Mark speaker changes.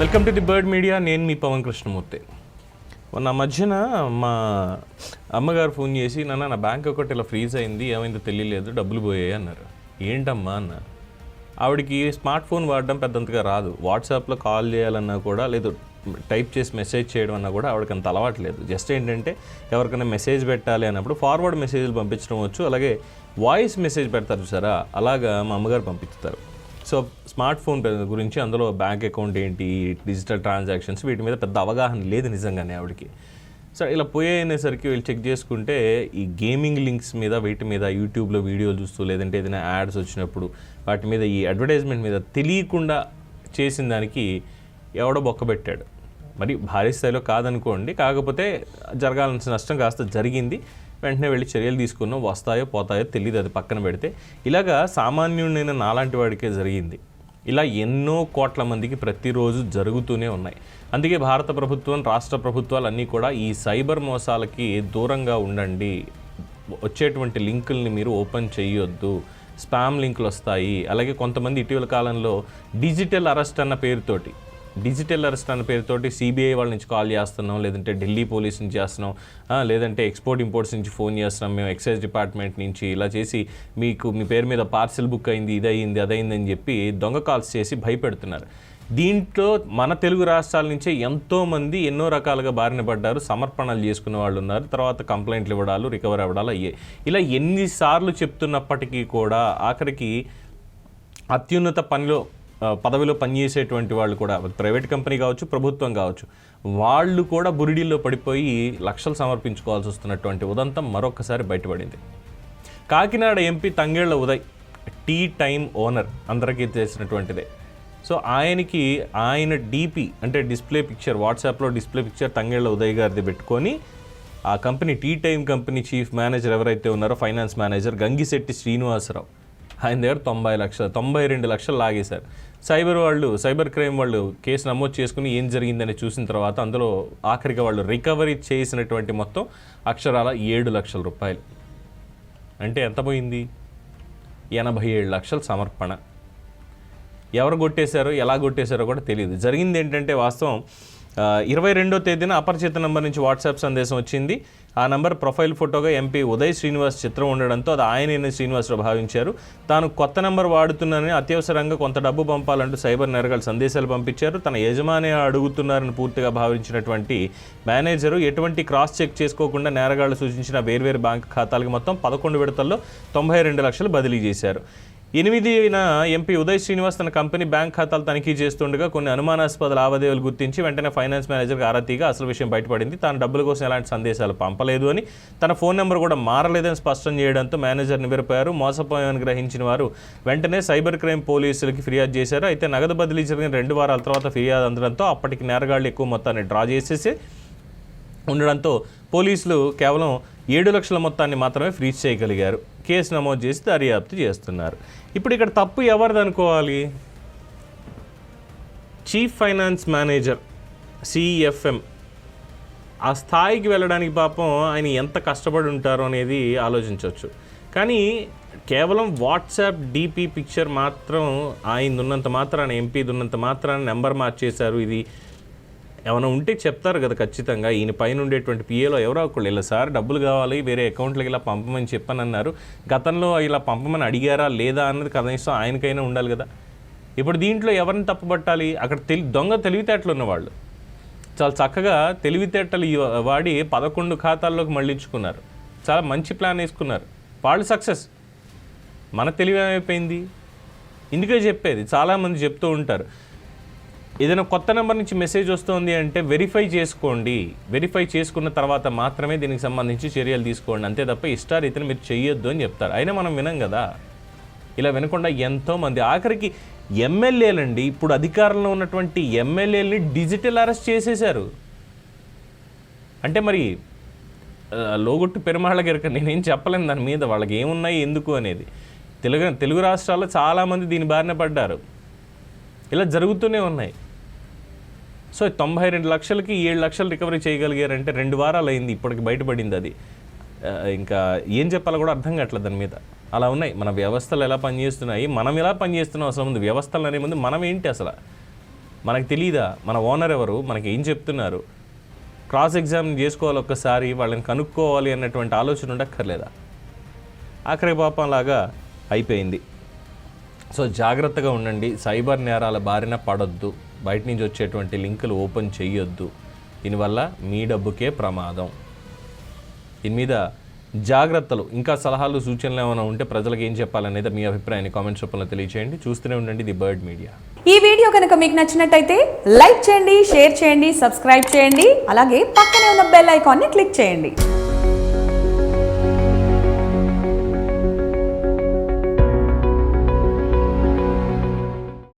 Speaker 1: Welcome to the Bird Media. నేను మీ పవన్ కృష్ణమూర్తి. మొన్న మధ్యన మా అమ్మగారు ఫోన్ చేసి నాన్న నా బ్యాంక్ అకౌంట్ ఇలా ఫ్రీజ్ అయింది ఏమైందో తెలియలేదు డబ్బులు పోయాయి అన్నారు. ఏంటమ్మా అన్న. ఆవిడకి స్మార్ట్ ఫోన్ వాడడం పెద్దంతగా రాదు. వాట్సాప్లో కాల్ చేయాలన్నా కూడా లేదు టైప్ చేసి మెసేజ్ చేయడం అన్నా కూడా ఆవిడకి అంత అలవాట్లేదు జస్ట్ ఏంటంటే ఎవరికైనా మెసేజ్ పెట్టాలి అన్నప్పుడు ఫార్వర్డ్ మెసేజ్లు పంపించడం వచ్చు. అలాగే వాయిస్ మెసేజ్ పెడతారు చూసారా? అలాగా మా అమ్మగారు పంపిస్తారు. సో స్మార్ట్ ఫోన్ గురించి అందులో బ్యాంక్ అకౌంట్ ఏంటి డిజిటల్ ట్రాన్సాక్షన్స్ వీటి మీద పెద్ద అవగాహన లేదు నిజంగానే ఆవిడకి. సో ఇలా పోయేసరికి వీళ్ళు చెక్ చేసుకుంటే ఈ గేమింగ్ లింక్స్ మీద వీటి మీద యూట్యూబ్లో వీడియోలు చూస్తూ లేదంటే ఏదైనా యాడ్స్ వచ్చినప్పుడు వాటి మీద ఈ అడ్వర్టైజ్మెంట్ మీద తెలియకుండా చేసిన దానికి ఎవడో బొక్కబెట్టాడు మరి భారీ స్థాయిలో కాదనుకోండి కాకపోతే జరగాల్సిన నష్టం కాస్త జరిగింది. వెంటనే వెళ్ళి చర్యలు తీసుకున్నాం వస్తాయో పోతాయో తెలియదు అది పక్కన పెడితే. ఇలాగా సామాన్యుడైన నాలాంటి వాడికే జరిగింది. ఇలా ఎన్నో కోట్ల మందికి ప్రతిరోజు జరుగుతూనే ఉన్నాయి. అందుకే భారత ప్రభుత్వం రాష్ట్ర ప్రభుత్వాలు అన్నీ కూడా ఈ సైబర్ మోసాలకి దూరంగా ఉండండి. వచ్చేటువంటి లింకుల్ని మీరు ఓపెన్ చేయొద్దు. స్పామ్ లింకులు వస్తాయి అలాగే కొంతమంది ఇటీవల కాలంలో డిజిటల్ అరెస్ట్ అన్న పేరుతోటి డిజిటల్ అరెస్ట్ అనే పేరుతోటి సిబిఐ వాళ్ళ నుంచి కాల్ చేస్తున్నాం లేదంటే ఢిల్లీ పోలీస్ నుంచి చేస్తున్నాం లేదంటే ఎక్స్పోర్ట్ ఇంపోర్ట్స్ నుంచి ఫోన్ చేస్తున్నాం మేము ఎక్సైజ్ డిపార్ట్మెంట్ నుంచి ఇలా చేసి మీకు మీ పేరు మీద పార్సిల్ బుక్ అయింది ఇది అయింది అదైంది అని చెప్పి దొంగ కాల్స్ చేసి భయపెడుతున్నారు. దీంట్లో మన తెలుగు రాష్ట్రాల నుంచే ఎంతోమంది ఎన్నో రకాలుగా బారిన పడ్డారు సమర్పణలు చేసుకునే వాళ్ళు ఉన్నారు తర్వాత కంప్లైంట్లు ఇవ్వడాలు రికవర్ అవ్వడాలు అయ్యాయి. ఇలా ఎన్నిసార్లు చెప్తున్నప్పటికీ కూడా ఆఖరికి అత్యున్నత పనిలో పదవిలో పనిచేసేటువంటి వాళ్ళు కూడా ప్రైవేట్ కంపెనీ కావచ్చు ప్రభుత్వం కావచ్చు వాళ్ళు కూడా బురిడీల్లో పడిపోయి లక్షలు సమర్పించుకోవాల్సి వస్తున్నటువంటి ఉదంతం మరొకసారి బయటపడింది. Kakinada MP Thangella Uday Tea Time owner అందరికీ తెలిసినటువంటిదే. సో ఆయనకి ఆయన డీపీ అంటే డిస్ప్లే పిక్చర్ వాట్సాప్లో డిస్ప్లే పిక్చర్ తంగేళ్ళ ఉదయ్ గారిది పెట్టుకొని ఆ company Tea Time company chief manager ఎవరైతే ఉన్నారో ఫైనాన్స్ మేనేజర్ గంగిశెట్టి శ్రీనివాసరావు. ఆయన దగ్గర తొంభై లక్షలు తొంభై రెండు లక్షలు లాగేశారు. సైబర్ వాళ్ళు సైబర్ క్రైమ్ వాళ్ళు కేసు నమోదు చేసుకుని ఏం జరిగిందని చూసిన తర్వాత అందులో ఆఖరిగా వాళ్ళు రికవరీ చేసినటువంటి మొత్తం అక్షరాల ఏడు లక్షల రూపాయలు. అంటే ఎంత పోయింది? ఎనభై ఏడు లక్షల సమర్పణ. ఎవరు కొట్టేశారో ఎలా కొట్టేశారో కూడా తెలియదు. జరిగింది ఏంటంటే వాస్తవం ఇరవై రెండో తేదీన అపరిచిత నంబర్ నుంచి వాట్సాప్ సందేశం వచ్చింది. ఆ నంబర్ ప్రొఫైల్ ఫోటోగా ఎంపీ ఉదయ్ శ్రీనివాస్ చిత్రం ఉండడంతో అది ఆయనని శ్రీనివాసరావు భావించారు. తాను కొత్త నంబర్ వాడుతున్నానని అత్యవసరంగా కొంత డబ్బు పంపాలంటూ సైబర్ నేరగాలు సందేశాలు పంపించారు. తన యజమాని అడుగుతున్నారని పూర్తిగా భావించినటువంటి మేనేజరు ఎటువంటి క్రాస్ చెక్ చేసుకోకుండా నేరగాళ్ళు సూచించిన వేర్వేరు బ్యాంక్ ఖాతాలకు మొత్తం పదకొండు విడతల్లో తొంభై రెండు లక్షలు బదిలీ చేశారు. ఎనిమిదిన ఎంపీ ఉదయ్ శ్రీనివాస్ తన కంపెనీ బ్యాంక్ ఖాతాలు తనిఖీ చేస్తుండగా కొన్ని అనుమానాస్పద లావాదేవీలు గుర్తించి వెంటనే ఫైనాన్స్ మేనేజర్కి ఆరాతీగా అసలు విషయం బయటపడింది. తాను డబ్బుల కోసం ఎలాంటి సందేశాలు పంపలేదు అని. తన ఫోన్ నెంబర్ కూడా మారలేదని స్పష్టం చేయడంతో మేనేజర్ నివ్వెరపోయారు. మోసపోయామని గ్రహించిన వారు వెంటనే సైబర్ క్రైమ్ పోలీసులకి ఫిర్యాదు చేశారు. అయితే నగదు బదిలీ జరిగిన రెండు వారాల తర్వాత ఫిర్యాదు అందడంతో అప్పటికి నేరగాళ్ళు ఎక్కువ మొత్తాన్ని డ్రా చేసేసి ఉండడంతో పోలీసులు కేవలం ఏడు లక్షల మొత్తాన్ని మాత్రమే ఫ్రీజ్ చేయగలిగారు. కేసు నమోదు చేసి దర్యాప్తు చేస్తున్నారు. ఇప్పుడు ఇక్కడ తప్పు ఎవరిది అనుకోవాలి? చీఫ్ ఫైనాన్స్ మేనేజర్ సిఎఫ్ఎం ఆ స్థాయికి వెళ్ళడానికి పాపం ఆయన ఎంత కష్టపడి ఉంటారో అనేది ఆలోచించవచ్చు. కానీ కేవలం వాట్సాప్ డీపీ పిక్చర్ మాత్రం ఆయనది ఉన్నంత మాత్రాన ఎంపీది ఉన్నంత మాత్రాన నెంబర్ మార్చేశారు ఇది. ఏమైనా ఉంటే చెప్తారు కదా ఖచ్చితంగా. ఈయన పైన ఉండేటువంటి పిఏలో ఎవరో ఒకళ్ళు ఇలా సార్ డబ్బులు కావాలి వేరే అకౌంట్లకి ఇలా పంపమని చెప్పని అన్నారు గతంలో ఇలా పంపమని అడిగారా లేదా అన్నది కనీసం ఆయనకైనా ఉండాలి కదా. ఇప్పుడు దీంట్లో ఎవరిని తప్పుపట్టాలి? అక్కడ తెలి దొంగ తెలివితేటలు ఉన్నవాళ్ళు. చాలా చక్కగా తెలివితేటలు వాడి పదకొండు ఖాతాల్లోకి మళ్ళించుకున్నారు చాలా మంచి ప్లాన్ వేసుకున్నారు. వాళ్ళు సక్సెస్. మన తెలివి ఏమైపోయింది ఇందుకే చెప్పేది. చాలామంది చెప్తూ ఉంటారు. ఏదైనా కొత్త నెంబర్ నుంచి మెసేజ్ వస్తుంది అంటే వెరిఫై చేసుకోండి. వెరిఫై చేసుకున్న తర్వాత మాత్రమే దీనికి సంబంధించి చర్యలు తీసుకోండి. అంతే తప్ప ఇష్టారీతిని మీరు చెయ్యొద్దు అని చెప్తారు. అయినా మనం వినం కదా. ఇలా వినకుండా ఎంతోమంది ఆఖరికి ఎమ్మెల్యేలండి. ఇప్పుడు అధికారంలో ఉన్నటువంటి ఎమ్మెల్యేలని డిజిటల్ అరెస్ట్ చేసేశారు. అంటే మరి లోగొట్టు పెరుమాళ్ళ గిరక నేనేం చెప్పలేను దాని మీద. వాళ్ళకి ఏమున్నాయి ఎందుకు అనేది. తెలుగు తెలుగు రాష్ట్రాల్లో చాలామంది దీని బారిన పడ్డారు. ఇలా జరుగుతూనే ఉన్నాయి. సో తొంభై రెండు లక్షలకి ఏడు లక్షలు రికవరీ చేయగలిగారంటే రెండు వారాలు అయింది ఇప్పటికి బయటపడింది అది. ఇంకా ఏం చెప్పాలో కూడా అర్థం కావట్లేదు దాని మీద. అలా ఉన్నాయి. మన వ్యవస్థలు ఎలా పనిచేస్తున్నాయి మనం ఎలా పనిచేస్తున్నాం అసలు ముందు వ్యవస్థలు అనే ముందు మనం ఏంటి అసలు? మనకు తెలియదా మన ఓనర్ ఎవరు? మనకి ఏం చెప్తున్నారు? క్రాస్ ఎగ్జామ్ చేసుకోవాలి ఒక్కసారి వాళ్ళని కనుక్కోవాలి అన్నటువంటి ఆలోచన ఉండక్కర్లేదా? ఆఖరి పాపం లాగా అయిపోయింది. సో జాగ్రత్తగా ఉండండి. సైబర్ నేరాల బారిన పడొద్దు. బయట నుంచి వచ్చేటువంటి లింకులు ఓపెన్ చేయొద్దు దీనివల్ల మీ డబ్బుకే ప్రమాదం. దీని మీద జాగ్రత్తలు ఇంకా సలహాలు సూచనలు ఏమైనా ఉంటే ప్రజలకు ఏం చెప్పాలనేది మీ అభిప్రాయాన్ని కామెంట్స్ రూపంలో తెలియచేయండి. చూస్తూనే ఉండండి ది బర్డ్ మీడియా.
Speaker 2: ఈ వీడియో కనుక మీకు నచ్చినట్టయితే లైక్ చేయండి షేర్ చేయండి సబ్స్క్రైబ్ చేయండి అలాగే పక్కనే ఉన్న బెల్ ఐకాన్ని క్లిక్ చేయండి.